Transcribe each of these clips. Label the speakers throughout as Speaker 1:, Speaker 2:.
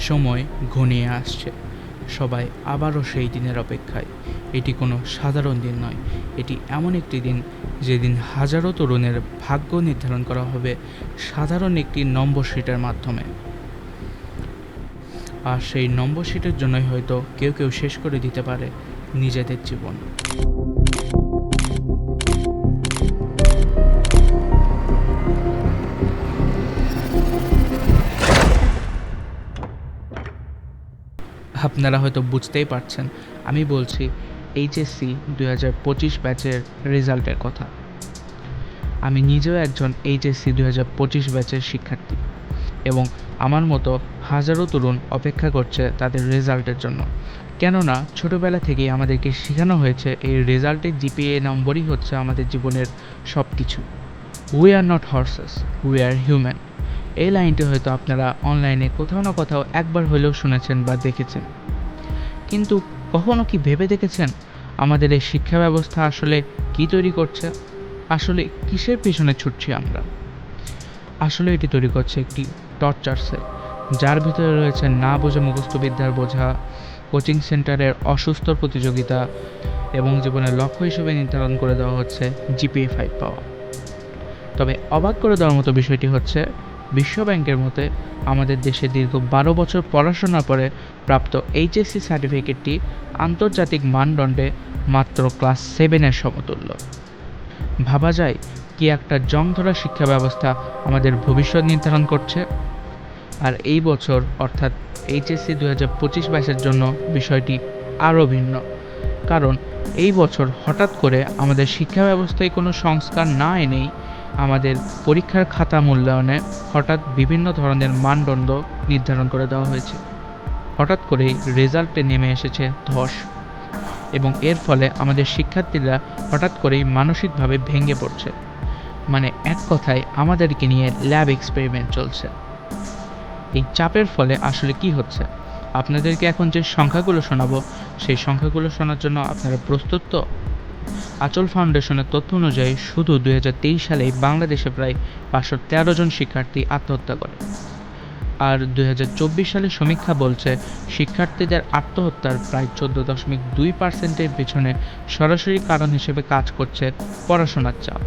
Speaker 1: সময় ঘনিয়ে আসছে। সবাই আবারও সেই দিনের অপেক্ষায়। এটি কোনো সাধারণ দিন নয়। এটি এমন একটি দিন যেদিন হাজারো তরুণের ভাগ্য নির্ধারণ করা হবে সাধারণ একটি নম্বর শিটের মাধ্যমে। আর সেই নম্বর শিটের জন্যই হয়তো কেউ কেউ শেষ করে দিতে পারে নিজেদের জীবন। আপনারা হয়তো বুঝতেই পারছেন, আমি বলছি এইচএসসি দুই হাজার পঁচিশ ব্যাচের রেজাল্টের কথা। আমি নিজেও একজন এইচএসসি দুই হাজার পঁচিশ ব্যাচের শিক্ষার্থী এবং আমার মতো হাজারো তরুণ অপেক্ষা করছে তাদের রেজাল্টের জন্য। কেননা, ছোটোবেলা থেকেই আমাদেরকে শেখানো হয়েছে এই রেজাল্টের জিপিএ নম্বরই হচ্ছে আমাদের জীবনের সব কিছু we are not horses we are human এই লাইনটি হয়তো আপনারা অনলাইনে কোথাও না কোথাও একবার হলেও শুনেছেন বা দেখেছেন। কিন্তু কখনো কি ভেবে দেখেছেন আমাদের এই শিক্ষা ব্যবস্থা আসলে কি তৈরি করছে? আসলে কিসের পিছনে ছুটছি আমরা? আসলে এটি তৈরি করছে একটি টর্চার সেল, যার ভিতরে রয়েছে না বোঝা মুখস্থ বিদ্যার বোঝা, কোচিং সেন্টারের অসুস্থ প্রতিযোগিতা এবং জীবনের লক্ষ্য হিসেবে নির্ধারণ করে দেওয়া হচ্ছে জিপিএ ফাইভ পাওয়া। তবে অবাক করে দেওয়ার মতো বিষয়টি হচ্ছে বিশ্ব ব্যাংকের মতে, আমাদের দেশে দীর্ঘ বারো বছর পড়াশোনার পরে প্রাপ্ত এইচএসসি সার্টিফিকেটটি আন্তর্জাতিক মানদণ্ডে মাত্র ক্লাস সেভেনের সমতুল্য। ভাবা যায়, কি একটা জং ধরা শিক্ষা ব্যবস্থা আমাদের ভবিষ্যৎ নির্ধারণ করছে? আর এই বছর, অর্থাৎ এইচএসসি দু হাজার পঁচিশ বাইশের জন্য বিষয়টি আরও ভিন্ন। কারণ, এই বছর হঠাৎ করে আমাদের শিক্ষা ব্যবস্থায় কোনো সংস্কার না এনেই আমাদের পরীক্ষার খাতা মূল্যায়নে হঠাৎ বিভিন্ন ধরনের মানদণ্ড নির্ধারণ করে দেওয়া হয়েছে। হঠাৎ করেই রেজাল্টে নেমে এসেছে ধস এবং এর ফলে আমাদের শিক্ষার্থীরা হঠাৎ করেই মানসিকভাবে ভেঙে পড়ছে। মানে এক কথায় আমাদেরকে নিয়ে ল্যাব এক্সপেরিমেন্ট চলছে। এই চাপের ফলে আসলে কি হচ্ছে? আপনাদেরকে এখন যে সংখ্যাগুলো শোনাবো, সেই সংখ্যাগুলো শোনার জন্য আপনারা প্রস্তুত তো? আচল ফাউন্ডেশনের তথ্য অনুযায়ী শুধু দুই সালেই বাংলাদেশে প্রায় পাঁচশো তেরো জন শিক্ষার্থী আত্মহত্যা করে। আর দুই সালের সমীক্ষা বলছে, শিক্ষার্থীদের আত্মহত্যার প্রায় চোদ্দ দশমিক দুই পার্সেন্টের পেছনে সরাসরি কারণ হিসেবে কাজ করছে পড়াশোনার চাপ।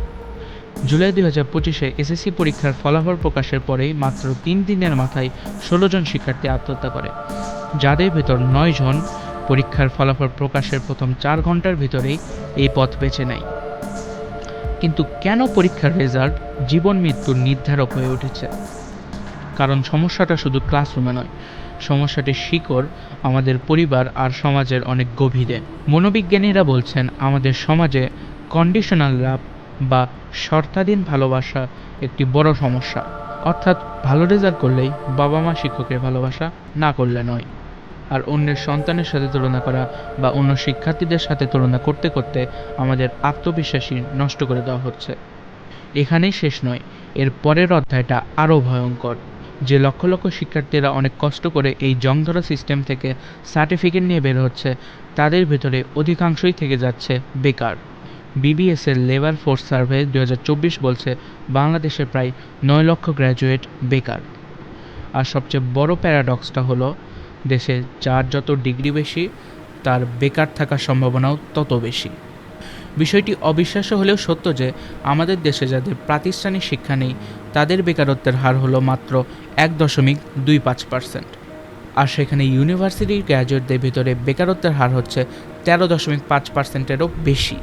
Speaker 1: জুলাই দুই হাজার পঁচিশে এসএসসি পরীক্ষার ফলাফল প্রকাশের পরেই মাত্র তিন দিনের মাথায় ষোলো জন শিক্ষার্থী আত্মহত্যা করে, যাদের ভেতর নয় জন পরীক্ষার ফলাফল প্রকাশের প্রথম চার ঘণ্টার ভিতরেই এই পথ বেছে নেয়। কিন্তু কেন পরীক্ষার রেজাল্ট জীবন মৃত্যুর নির্ধারক হয়ে উঠেছে? কারণ সমস্যাটা শুধু ক্লাসরুমে নয়, সমস্যাটির শিকড় আমাদের পরিবার আর সমাজের অনেক গভীরে। মনোবিজ্ঞানীরা বলছেন, আমাদের সমাজে কন্ডিশনাল লাভ বা শর্তাধীন ভালোবাসা একটি বড় সমস্যা। অর্থাৎ ভালো রেজাল্ট করলেই বাবা মা শিক্ষকের ভালোবাসা না করলে নয়। আর অন্যের সন্তানের সাথে তুলনা করা বা অন্য শিক্ষার্থীদের সাথে তুলনা করতে করতে আমাদের আত্মবিশ্বাসী নষ্ট করে দেওয়া হচ্ছে। এখানেই শেষ নয়, এর পরের অধ্যায়টা আরও ভয়ঙ্কর, যে লক্ষ লক্ষ শিক্ষার্থীরা অনেক কষ্ট করে এই জংধরা সিস্টেম থেকে সার্টিফিকেট নিয়ে বের হচ্ছে, তাদের ভেতরে অধিকাংশই থেকে যাচ্ছে বেকার। বিবিএসের লেবার ফোর্স সার্ভে দু হাজার চব্বিশ বলছে বাংলাদেশে প্রায় নয় লক্ষ গ্র্যাজুয়েট বেকার। আর সবচেয়ে বড় প্যারাডক্সটা হলো দেশে যার যত ডিগ্রি বেশি, তার বেকার থাকার সম্ভাবনাও তত বেশি। বিষয়টি অবিশ্বাস্য হলেও সত্য যে, আমাদের দেশে যাদের প্রাতিষ্ঠানিক শিক্ষা নেই, তাদের বেকারত্বের হার হলো মাত্র এক দশমিক দুই পাঁচ পার্সেন্ট। আর সেখানে ইউনিভার্সিটির গ্র্যাজুয়েটদের ভিতরে বেকারত্বের হার হচ্ছে তেরো দশমিক পাঁচ পার্সেন্টেরও বেশি।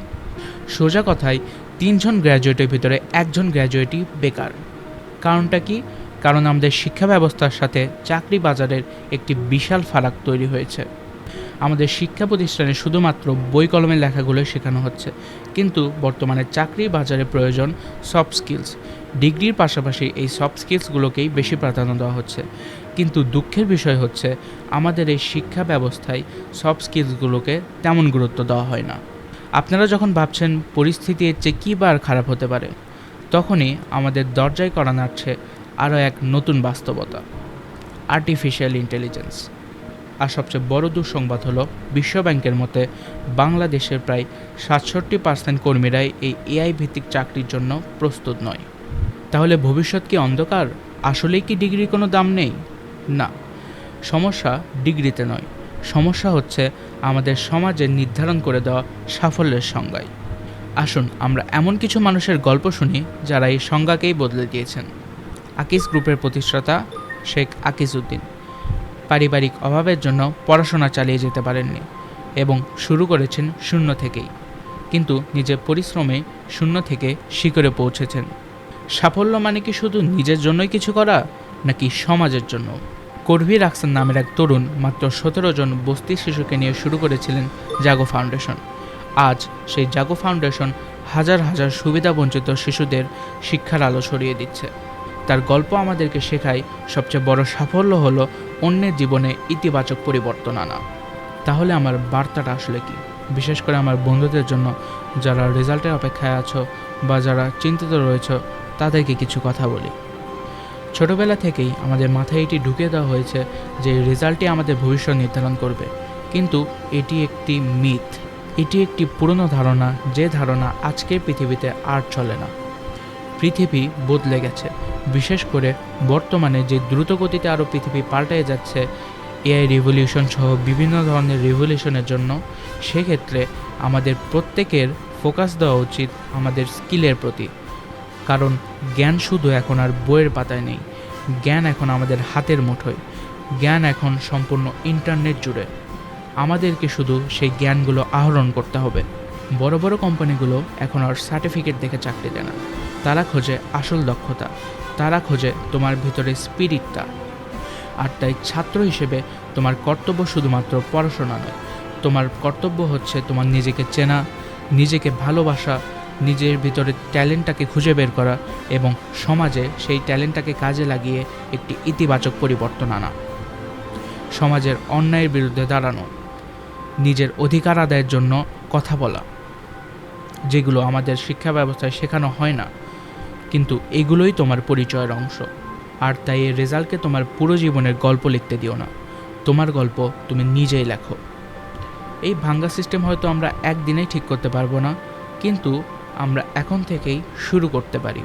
Speaker 1: সোজা কথায়, তিনজন গ্র্যাজুয়েটের ভিতরে একজন গ্র্যাজুয়েটই বেকার। কারণটা কি? কারণ আমাদের শিক্ষা ব্যবস্থার সাথে চাকরি বাজারের একটি বিশাল ফারাক তৈরি হয়েছে। আমাদের শিক্ষা প্রতিষ্ঠানে শুধুমাত্র বই কলমের লেখাগুলোই শেখানো হচ্ছে। কিন্তু বর্তমানে চাকরি বাজারে প্রয়োজন সফট স্কিলস ডিগ্রির পাশাপাশি এই সফট স্কিলসগুলোকেই বেশি প্রাধান্য দেওয়া হচ্ছে। কিন্তু দুঃখের বিষয় হচ্ছে, আমাদের এই শিক্ষা ব্যবস্থায় সফট স্কিলসগুলোকে তেমন গুরুত্ব দেওয়া হয় না। আপনারা যখন ভাবছেন, পরিস্থিতি এর চেয়ে কী বার খারাপ হতে পারে? তখনই আমাদের দরজায় করা নাড়ছে আরও এক নতুন বাস্তবতা আর্টিফিশিয়াল ইন্টেলিজেন্স আর সবচেয়ে বড় দুঃসংবাদ হলো, বিশ্বব্যাংকের মতে বাংলাদেশের প্রায় সাতষট্টি পার্সেন্ট কর্মীরাই এই এআই ভিত্তিক চাকরির জন্য প্রস্তুত নয়। তাহলে ভবিষ্যৎ কি অন্ধকার? আসলেই কি ডিগ্রির কোনো দাম নেই? না, সমস্যা ডিগ্রিতে নয়। সমস্যা হচ্ছে আমাদের সমাজে নির্ধারণ করে দেওয়া সাফল্যের সংজ্ঞায় আসুন আমরা এমন কিছু মানুষের গল্প শুনি যারা এই সংজ্ঞাকেই বদলে দিয়েছেন। আকিস গ্রুপের প্রতিষ্ঠাতা শেখ আকিস উদ্দিন। পারিবারিক অভাবের জন্য পড়াশোনা চালিয়ে যেতে পারেননি এবং শুরু করেছেন শূন্য থেকেই। কিন্তু নিজের পরিশ্রমে শূন্য থেকে শিখরে পৌঁছেছেন। সাফল্য মানে কি শুধু নিজের জন্যই কিছু করা, নাকি সমাজের জন্য করভির আকসান নামের এক তরুণ মাত্র সতেরো জন বস্তি শিশুকে নিয়ে শুরু করেছিলেন জাগো ফাউন্ডেশন। আজ সেই জাগো ফাউন্ডেশন হাজার হাজার সুবিধাবঞ্চিত শিশুদের শিক্ষার আলো ছড়িয়ে দিচ্ছে। তার গল্প আমাদেরকে শেখায়, সবচেয়ে বড় সাফল্য হলো অন্যের জীবনে ইতিবাচক পরিবর্তন আনা। তাহলে আমার বার্তাটা আসলে কি? বিশেষ করে আমার বন্ধুদের জন্য যারা রেজাল্টের অপেক্ষায় আছো বা যারা চিন্তিত রয়েছে, তাদেরকে কিছু কথা বলি। ছোটবেলা থেকেই আমাদের মাথায় এটি ঢুকিয়ে দেওয়া হয়েছে যে রেজাল্টই আমাদের ভবিষ্যৎ নির্ধারণ করবে। কিন্তু এটি একটি মিথ। এটি একটি পুরনো ধারণা, যে ধারণা আজকের পৃথিবীতে আর চলে না। পৃথিবী বদলে গেছে। বিশেষ করে বর্তমানে যে দ্রুত গতিতে আরও পৃথিবী পাল্টে যাচ্ছে, এআই রিভলিউশন সহ বিভিন্ন ধরনের রিভলিউশনের জন্য, সেক্ষেত্রে আমাদের প্রত্যেকের ফোকাস দেওয়া উচিত আমাদের স্কিলের প্রতি। কারণ জ্ঞান শুধু এখন আর বইয়ের পাতায় নেই, জ্ঞান এখন আমাদের হাতের মুঠোয়। জ্ঞান এখন সম্পূর্ণ ইন্টারনেট জুড়ে। আমাদেরকে শুধু সেই জ্ঞানগুলো আহরণ করতে হবে। বড় বড় কোম্পানিগুলো এখন আর সার্টিফিকেট দেখে চাকরি দেয় না। তারা খোঁজে আসল দক্ষতা, তারা খোঁজে তোমার ভিতরে স্পিরিটটা। আর তাই ছাত্র হিসেবে তোমার কর্তব্য শুধুমাত্র পড়াশোনা নয়, তোমার কর্তব্য হচ্ছে তোমার নিজেকে চেনা, নিজেকে ভালোবাসা, নিজের ভিতরে ট্যালেন্টটাকে খুঁজে বের করা এবং সমাজে সেই ট্যালেন্টটাকে কাজে লাগিয়ে একটি ইতিবাচক পরিবর্তন আনা। সমাজের অন্যায়ের বিরুদ্ধে দাঁড়ানো, নিজের অধিকার আদায়ের জন্য কথা বলা, যেগুলো আমাদের শিক্ষা ব্যবস্থায় শেখানো হয় না কিন্তু এগুলোই তোমার পরিচয়ের অংশ। আর তাই এই রেজাল্টকে তোমার পুরো জীবনের গল্প লিখতে দিও না। তোমার গল্প তুমি নিজেই লেখো। এই ভাঙ্গা সিস্টেম হয়তো আমরা একদিনেই ঠিক করতে পারব না, কিন্তু আমরা এখন থেকেই শুরু করতে পারি।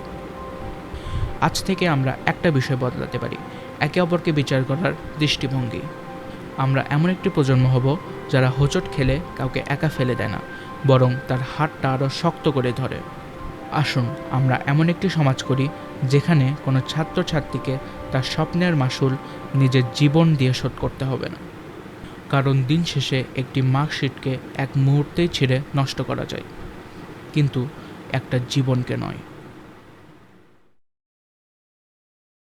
Speaker 1: আজ থেকে আমরা একটা বিষয় বদলাতে পারি, একে অপরকে বিচার করার দৃষ্টিভঙ্গি। আমরা এমন একটি প্রজন্ম হব যারা হোঁচট খেলে কাউকে একা ফেলে দেয় না, বরং তার হাতটা আরও শক্ত করে ধরে। আসুন, আমরা এমন একটি সমাজ করি যেখানে কোনো ছাত্রছাত্রীকে তার স্বপ্নের মাসুল নিজের জীবন দিয়ে শোধ করতে হবে না। কারণ দিন শেষে একটি মার্কশিটকে এক মুহূর্তেই ছেড়ে নষ্ট করা যায়। কিন্তু একটা জীবনকে নয়।